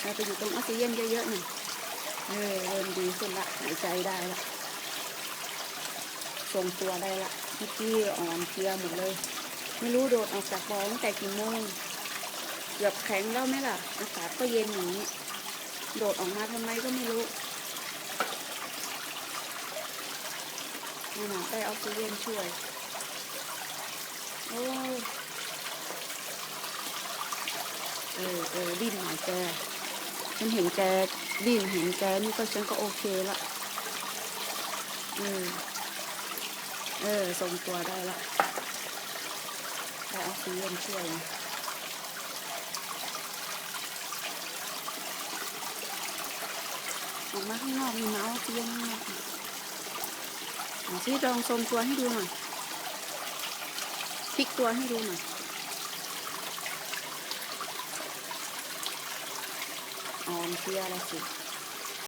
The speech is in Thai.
เราไปอยู่ตรงออกซิเจนเยอะๆหน่อยเออเริ่มดีขึ้นละหายใจได้ละทรงตัวได้ละเมื่อกี้อ่อนเพลียหมดเลย ไม่รู้โดดออกจากบ่อตั้งแต่กี่โมงเกือบแข็งแล้วไหมล่ะอากาศก็เย็นอย่างนี้ โดดออกมาทำไมก็ไม่รู้นี่นะได้ออกซิเจนช่วยโอ้เออเออดิ้นหน่อยแก ฉันเห็นแกดิ้นเห็นแกนี่ก็ฉันก็โอเคละเออเออทรงตัวได้ละได้ออกซิเจนช่วยนออกมาข้างนอกมีมาเอาอกซิเจนข้างนอกเอาซิลองทรงตัวให้ดูหน่อยพลิกตัวให้ดูหน่อย อ่อ